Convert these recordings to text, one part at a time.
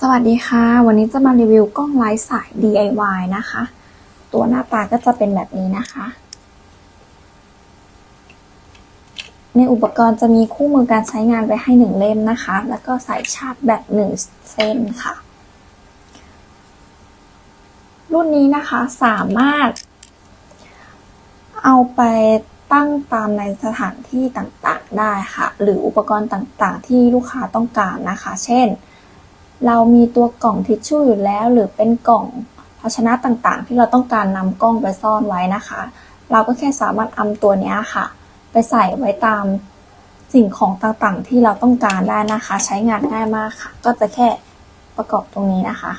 สวัสดีค่ะ วันนี้จะมารีวิวกล้องไร้สาย DIY นะคะ ตัวหน้าตาก็จะเป็นแบบนี้นะคะ ในอุปกรณ์จะมีคู่มือการใช้งานไว้ให้หนึ่งเล่มนะคะ แล้วก็สายชาร์จแบตหนึ่งเส้นค่ะ รุ่นนี้นะคะสามารถ เอาไปตั้งตามในสถานที่ต่างๆได้ค่ะ หรืออุปกรณ์ต่างๆ ที่ลูกค้าต้องการนะคะ เช่น เรามีตัวกล่องทิชชู่อยู่แล้ว หรือเป็นกล่องภาชนะต่างๆ ที่เราต้องการนำกล้องไปซ่อนไว้นะคะ เราก็แค่สามารถเอาตัวนี้ค่ะ ไปใส่ไว้ตามสิ่งของต่างๆ ที่เราต้องการได้นะคะ ใช้งานง่ายมากค่ะ ก็จะแค่ประกอบตรงนี้นะคะ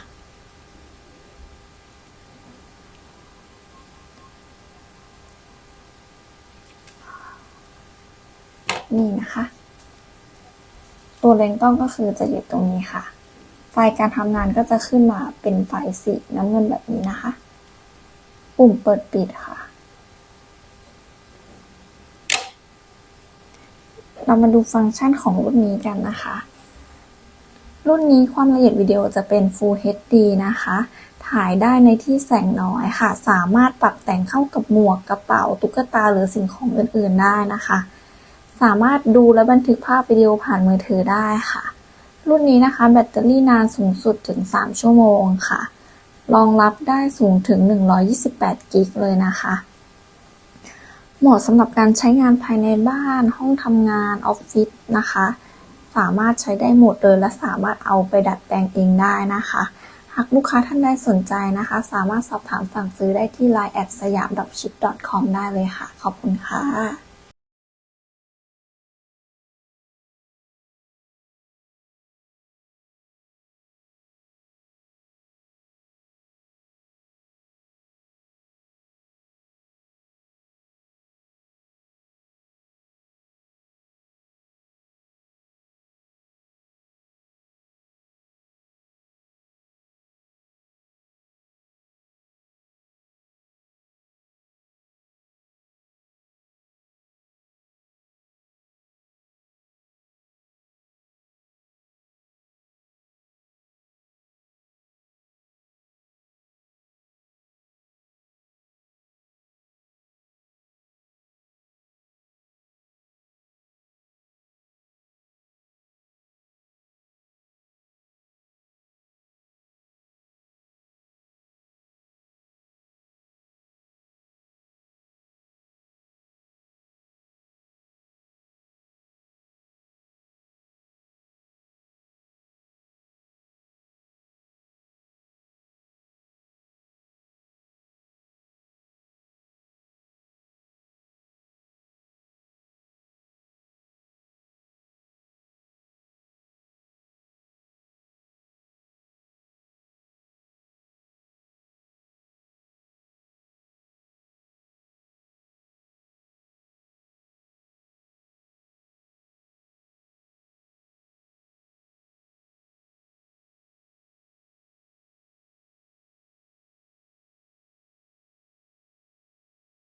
นี่นะคะ ตัวเลนกล้องก็คือจะอยู่ตรงนี้ค่ะ ไฟการทำงานก็จะขึ้นมาเป็นไฟสีน้ำเงินแบบนี้นะคะ ปุ่มเปิดปิดค่ะ เรามาดูฟังก์ชันของรุ่นนี้กันนะคะ รุ่นนี้ความละเอียดวิดีโอจะเป็น Full HD นะคะ ถ่ายได้ในที่แสงน้อยค่ะ สามารถปรับแต่งเข้ากับหมวกกระเป๋า ตุ๊กตาหรือสิ่งของอื่น ๆ ได้นะคะ สามารถดูและบันทึกภาพวิดีโอผ่านมือถือได้ค่ะ รุ่นนี้นะคะ แบตเตอรี่นานสูงสุดถึง 3 ชั่วโมงค่ะ รองรับได้สูงถึง 128 กิกเลยนะคะ เหมาะสำหรับการใช้งานภายในบ้าน ห้องทำงาน ออฟฟิศนะคะ สามารถใช้ได้หมดเลย และสามารถเอาไปดัดแปลงเองได้นะคะ หากลูกค้าท่านใดสนใจนะคะ สามารถสอบถามสั่งซื้อได้ที่ line at สยาม ship com ได้เลยค่ะ ขอบคุณค่ะ